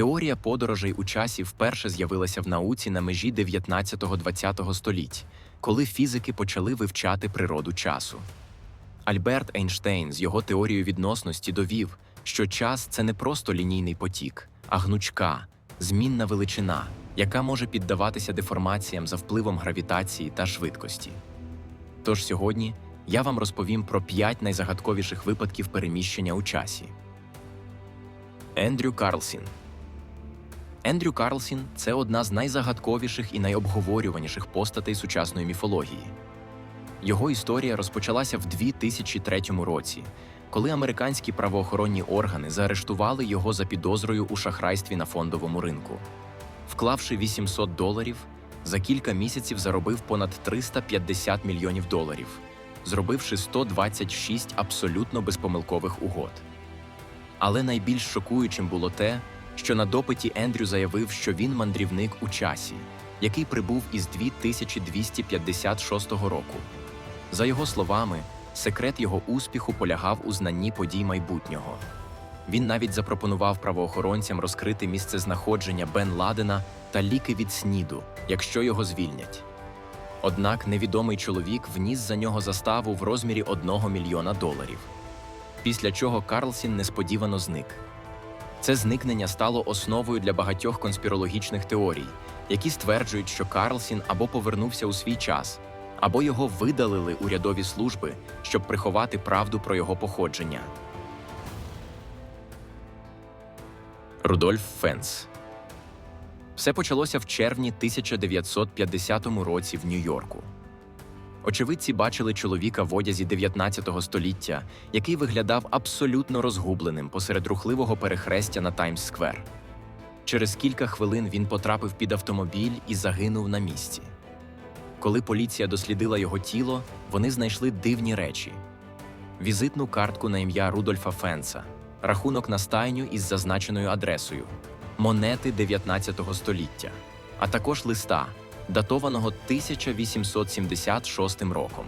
Теорія подорожей у часі вперше з'явилася в науці на межі 19-20 століть, коли фізики почали вивчати природу часу. Альберт Ейнштейн з його теорією відносності довів, що час це не просто лінійний потік, а гнучка, змінна величина, яка може піддаватися деформаціям за впливом гравітації та швидкості. Тож сьогодні я вам розповім про п'ять найзагадковіших випадків переміщення у часі. Ендрю Карлсін Ендрю Карлсін це одна з найзагадковіших і найобговорюваніших постатей сучасної міфології. Його історія розпочалася в 2003 році, коли американські правоохоронні органи заарештували його за підозрою у шахрайстві на фондовому ринку. Вклавши 800 доларів, за кілька місяців заробив понад 350 мільйонів доларів, зробивши 126 абсолютно безпомилкових угод. Але найбільш шокуючим було те, що на допиті Ендрю заявив, що він мандрівник у часі, який прибув із 2256 року. За його словами, секрет його успіху полягав у знанні подій майбутнього. Він навіть запропонував правоохоронцям розкрити місце знаходження Бен Ладена та ліки від сніду, якщо його звільнять. Однак невідомий чоловік вніс за нього заставу в розмірі 1 мільйона доларів. Після чого Карлсін несподівано зник. Це зникнення стало основою для багатьох конспірологічних теорій, які стверджують, що Карлсін або повернувся у свій час, або його видалили урядові служби, щоб приховати правду про його походження. Рудольф Фенс все почалося в червні 1950 році в Нью-Йорку. Очевидці бачили чоловіка в одязі 19 століття, який виглядав абсолютно розгубленим посеред рухливого перехрестя на Таймс-сквер. Через кілька хвилин він потрапив під автомобіль і загинув на місці. Коли поліція дослідила його тіло, вони знайшли дивні речі: візитну картку на ім'я Рудольфа Фенса, рахунок на стайню із зазначеною адресою, монети 19 століття, а також листа, датованого 1876 роком.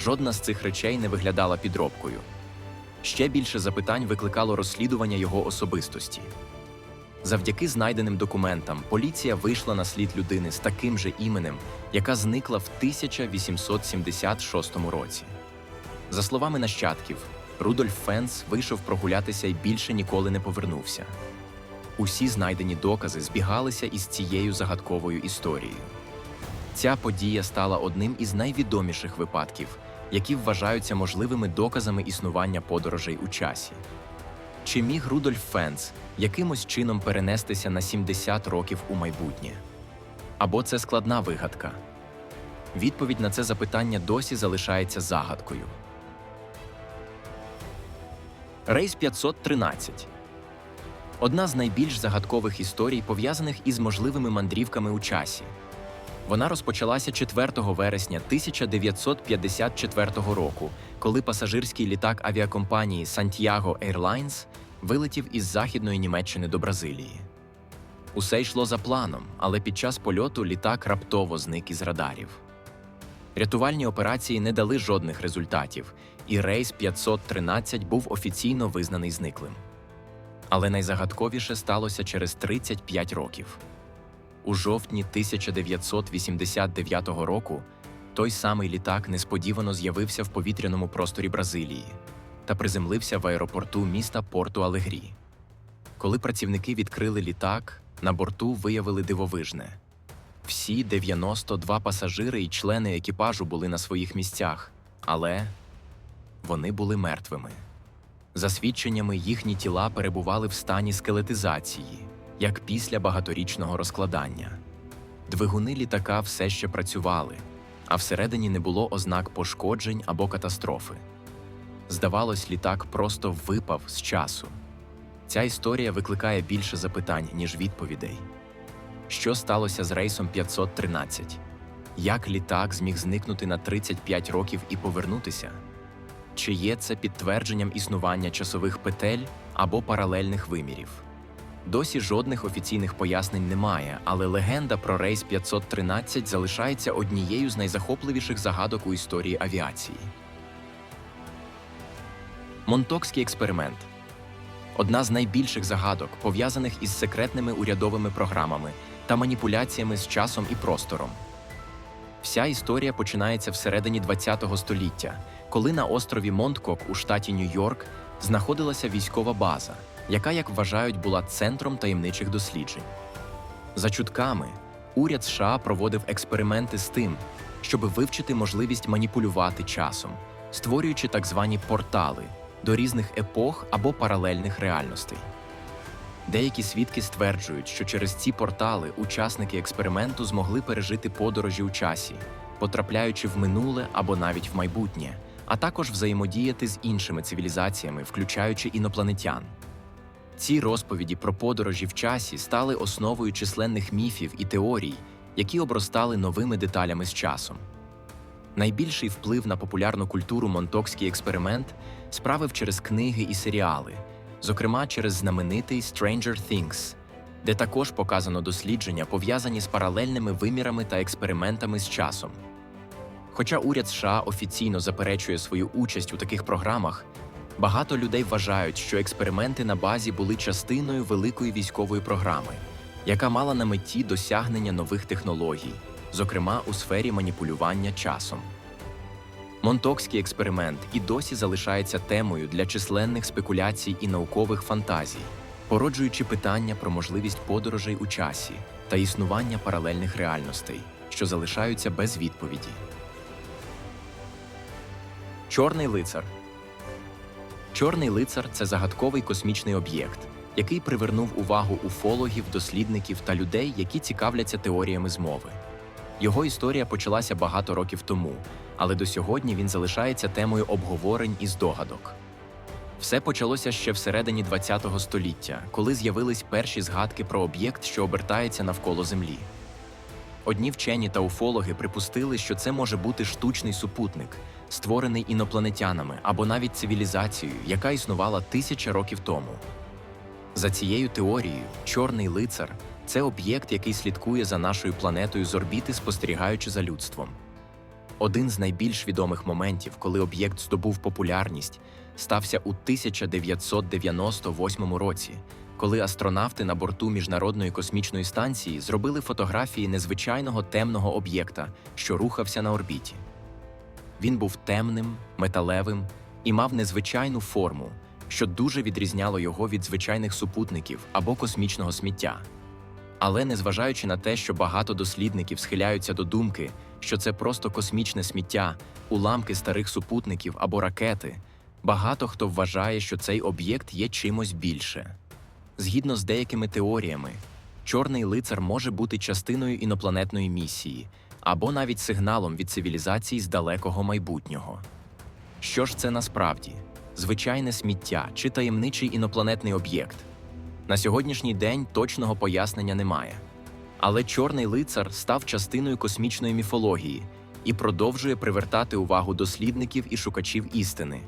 Жодна з цих речей не виглядала підробкою. Ще більше запитань викликало розслідування його особистості. Завдяки знайденим документам поліція вийшла на слід людини з таким же іменем, яка зникла в 1876 році. За словами нащадків, Рудольф Фенс вийшов прогулятися і більше ніколи не повернувся. Усі знайдені докази збігалися із цією загадковою історією. Ця подія стала одним із найвідоміших випадків, які вважаються можливими доказами існування подорожей у часі. Чи міг Рудольф Фенс якимось чином перенестися на 70 років у майбутнє? Або це складна вигадка? Відповідь на це запитання досі залишається загадкою. Рейс 513 одна з найбільш загадкових історій, пов'язаних із можливими мандрівками у часі. Вона розпочалася 4 вересня 1954 року, коли пасажирський літак авіакомпанії Santiago Airlines вилетів із західної Німеччини до Бразилії. Усе йшло за планом, але під час польоту літак раптово зник із радарів. Рятувальні операції не дали жодних результатів, і рейс 513 був офіційно визнаний зниклим. Але найзагадковіше сталося через 35 років. У жовтні 1989 року той самий літак несподівано з'явився в повітряному просторі Бразилії та приземлився в аеропорту міста Порту Алегрі. Коли працівники відкрили літак, на борту виявили дивовижне. Всі 92 пасажири і члени екіпажу були на своїх місцях, але вони були мертвими. За свідченнями, їхні тіла перебували в стані скелетизації, як після багаторічного розкладання. Двигуни літака все ще працювали, а всередині не було ознак пошкоджень або катастрофи. Здавалось, літак просто випав з часу. Ця історія викликає більше запитань, ніж відповідей. Що сталося з рейсом 513? Як літак зміг зникнути на 35 років і повернутися? Чи є це підтвердженням існування часових петель або паралельних вимірів? Досі жодних офіційних пояснень немає, але легенда про рейс 513 залишається однією з найзахопливіших загадок у історії авіації. Монтокський експеримент одна з найбільших загадок, пов'язаних із секретними урядовими програмами та маніпуляціями з часом і простором. Вся історія починається всередині ХХ століття, коли на острові Монткок у штаті Нью-Йорк знаходилася військова база, яка, як вважають, була центром таємничих досліджень. За чутками, уряд США проводив експерименти з тим, щоб вивчити можливість маніпулювати часом, створюючи так звані портали до різних епох або паралельних реальностей. Деякі свідки стверджують, що через ці портали учасники експерименту змогли пережити подорожі у часі, потрапляючи в минуле або навіть в майбутнє, а також взаємодіяти з іншими цивілізаціями, включаючи інопланетян. Ці розповіді про подорожі в часі стали основою численних міфів і теорій, які обростали новими деталями з часом. Найбільший вплив на популярну культуру монтокський експеримент справив через книги і серіали, зокрема через знаменитий Stranger Things, де також показано дослідження, пов'язані з паралельними вимірами та експериментами з часом. Хоча уряд США офіційно заперечує свою участь у таких програмах, багато людей вважають, що експерименти на базі були частиною великої військової програми, яка мала на меті досягнення нових технологій, зокрема у сфері маніпулювання часом. Монтокський експеримент і досі залишається темою для численних спекуляцій і наукових фантазій, породжуючи питання про можливість подорожей у часі та існування паралельних реальностей, що залишаються без відповіді. Чорний лицар Чорний лицар це загадковий космічний об'єкт, який привернув увагу уфологів, дослідників та людей, які цікавляться теоріями змови. Його історія почалася багато років тому, але до сьогодні він залишається темою обговорень і здогадок. Все почалося ще всередині ХХ століття, коли з'явились перші згадки про об'єкт, що обертається навколо Землі. Одні вчені та уфологи припустили, що це може бути штучний супутник, створений інопланетянами або навіть цивілізацією, яка існувала тисяча років тому. За цією теорією, чорний лицар це об'єкт, який слідкує за нашою планетою з орбіти, спостерігаючи за людством. Один з найбільш відомих моментів, коли об'єкт здобув популярність, стався у 1998 році, коли астронавти на борту міжнародної космічної станції зробили фотографії незвичайного темного об'єкта, що рухався на орбіті. Він був темним, металевим і мав незвичайну форму, що дуже відрізняло його від звичайних супутників або космічного сміття. Але незважаючи на те, що багато дослідників схиляються до думки, що це просто космічне сміття, уламки старих супутників або ракети, багато хто вважає, що цей об'єкт є чимось більше. Згідно з деякими теоріями, чорний лицар може бути частиною інопланетної місії або навіть сигналом від цивілізацій з далекого майбутнього. Що ж це насправді? Звичайне сміття чи таємничий інопланетний об'єкт? На сьогоднішній день точного пояснення немає. Але чорний лицар став частиною космічної міфології і продовжує привертати увагу дослідників і шукачів істини.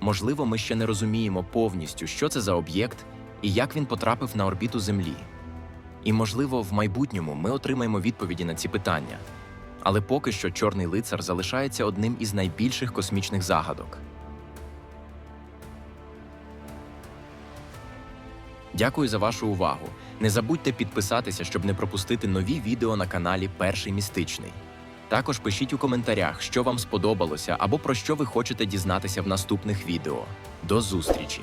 Можливо, ми ще не розуміємо повністю, що це за об'єкт і як він потрапив на орбіту Землі. І, можливо, в майбутньому ми отримаємо відповіді на ці питання. Але поки що чорний лицар залишається одним із найбільших космічних загадок. Дякую за вашу увагу. Не забудьте підписатися, щоб не пропустити нові відео на каналі Перший містичний. Також пишіть у коментарях, що вам сподобалося або про що ви хочете дізнатися в наступних відео. До зустрічі!